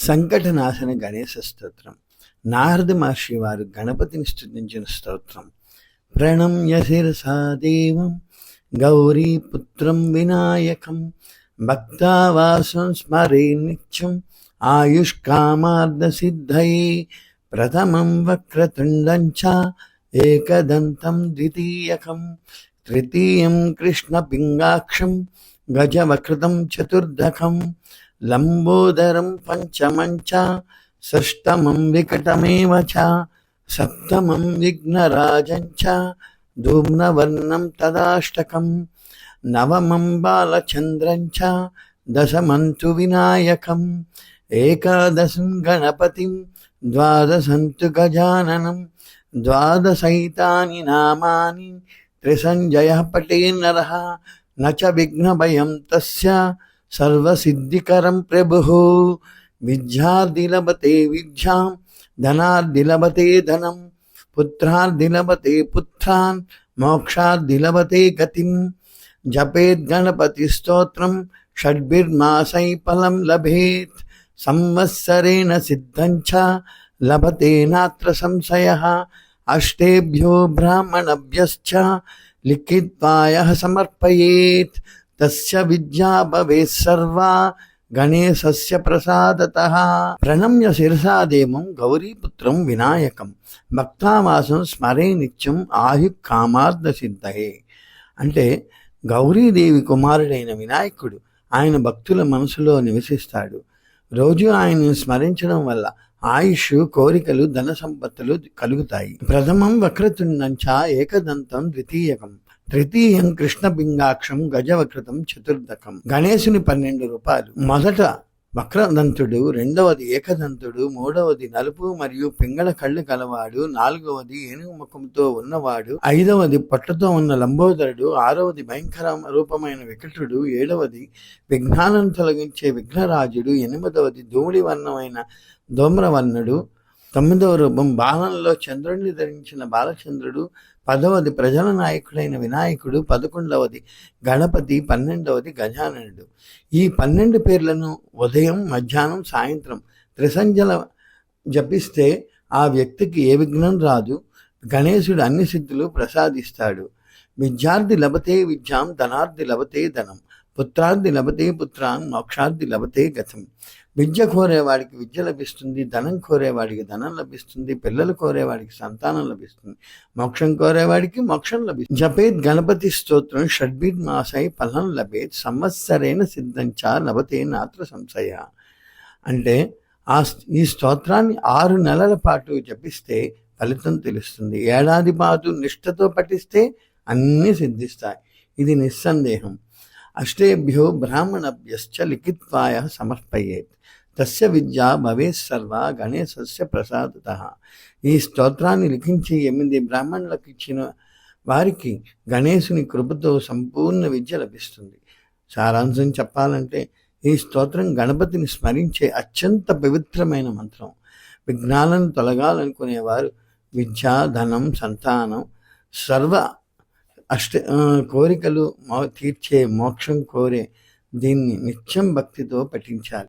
సంకటనాశన గణేశ స్తోత్రం. నారద మహర్షి వారు గణపతిని స్థుతించిన స్తోత్రం. ప్రణమ్య శిరసా దేవం గౌరీపుత్రం వినాయకం భక్తావాసం స్మరే నిత్యం ఆయుష్కామార్థ సిద్ధయే ప్రథమం వక్రతుండం చ ఏకదంతం ద్వితీయకం తృతీయం కృష్ణపింగాక్షం గజవకృతం చతుర్దకం లంబోదరం పంచమంచ చ షష్టమం వికటమేవ చ సప్తమం విఘ్నరాజంచ ధూమ్నవర్ణం తదాష్టకం నవమం బాలచంద్రంచ దశమంతు వినాయకం ఏకాదశం గణపతిం ద్వాదశంతు గజాననం ద్వాదశైతాని నామాని త్రిసంజయ పటే నర నచ విఘ్నభయం తస్య సర్వసిద్ధికరం ప్రభు విద్యార్థిలభతే విద్యాం ధనార్థిలభతే ధనం పుత్రార్థిలభతే పుత్రాన్ మోక్షార్థిలభతే గతిం జపేద్గణపతి స్తోత్రం షడ్భిర్మాసై ఫలం లభేత్ సంవత్సరేణ సిద్ధం చ లభతే నాత్ర సంశయ అష్టేభ్యో బ్రాహ్మణభ్యశ్చ లిఖిత్వాయ సమర్పయేత్ తస్య విద్యా భవే సర్వా గణేశస్య ప్రసాదత. ప్రణమ్య శిరసాదేమం గౌరీపుత్రం వినాయకం. భక్తావాసం స్మరే నిత్యం ఆయు కామార్థ సిద్ధయే అంటే గౌరీదేవి కుమారుడైన వినాయకుడు ఆయన భక్తుల మనసులో నివసిస్తాడు. రోజు ఆయనను స్మరించడం వల్ల ఆయుష్ కోరికలు ధన సంపత్తులు కలుగుతాయి. ప్రథమం వక్రతుండంచ ఏకదంతం ద్వితీయకం. తృతీయం కృష్ణబింగాక్షం గజవకృతం చతుర్దకం. గణేశుని పన్నెండు రూపాయలు మొదట వక్రదంతుడు రెండవది ఏకదంతుడు మూడవది నలుపు మరియు పింగళ కళ్ళు కలవాడు నాలుగవది ఏనుగు ముఖంతో ఉన్నవాడు ఐదవది పట్టుతో ఉన్న లంబోదరుడు ఆరవది భయంకర రూపమైన వికటుడు ఏడవది విఘ్నాలను తొలగించే విఘ్నరాజుడు ఎనిమిదవది ధూళి వర్ణమైన ధూమ్రవర్ణుడు తొమ్మిదవ రూపం బాలంలో చంద్రుడిని ధరించిన బాలచంద్రుడు పదవది ప్రజల నాయకుడైన వినాయకుడు పదకొండవది గణపతి పన్నెండవది గజాననుడు. ఈ పన్నెండు పేర్లను ఉదయం మధ్యాహ్నం సాయంత్రం త్రిసంజల జపిస్తే ఆ వ్యక్తికి ఏ విఘ్నం రాదు. గణేశుడు అన్ని సిద్ధులు ప్రసాదిస్తాడు. విద్యార్థి లభతే విద్యాం ధనార్థి లభతే ధనం. పుత్రార్థి లభతే పుత్రాన్ మోక్షార్థి లభతే గతం. విద్య కోరేవాడికి విద్య లభిస్తుంది ధనం కోరేవాడికి ధనం లభిస్తుంది పిల్లలు కోరేవాడికి సంతానం లభిస్తుంది. మోక్షం కోరేవాడికి మోక్షం లభిస్తుంది. జపేత్ గణపతి స్తోత్రం షడ్బీద్ మాసై ఫలం లభేత్ సంవత్సరేణ సిద్ధంచ లభతే నాత్ర సంశయ. అంటే ఆ ఈ స్తోత్రాన్ని ఆరు నెలల పాటు జపిస్తే ఫలితం తెలుస్తుంది. ఏడాది పాటు నిష్ఠతో పఠిస్తే అన్నీ సిద్ధిస్తాయి. ఇది నిస్సందేహం. అష్టేభ్యో బ్రాహ్మణభ్యశ్చ లిఖిత్వాయ సమర్పయేత్. తస్య విద్య భవేత్ సర్వ గణేశస్య ప్రసాదత. ఈ స్తోత్రాన్ని లిఖించి ఎనిమిది బ్రాహ్మణులకు ఇచ్చిన వారికి గణేశుని కృపతో సంపూర్ణ విద్య లభిస్తుంది. సారాంశం చెప్పాలంటే ఈ స్తోత్రం గణపతిని స్మరించే అత్యంత పవిత్రమైన మంత్రం. విఘ్నాలను తొలగాలనుకునేవారు విద్య ధనం సంతానం సర్వ అష్ట కోరికలు తీర్చే మోక్షం కోరే దీన్ని నిత్యం భక్తితో పఠించాలి.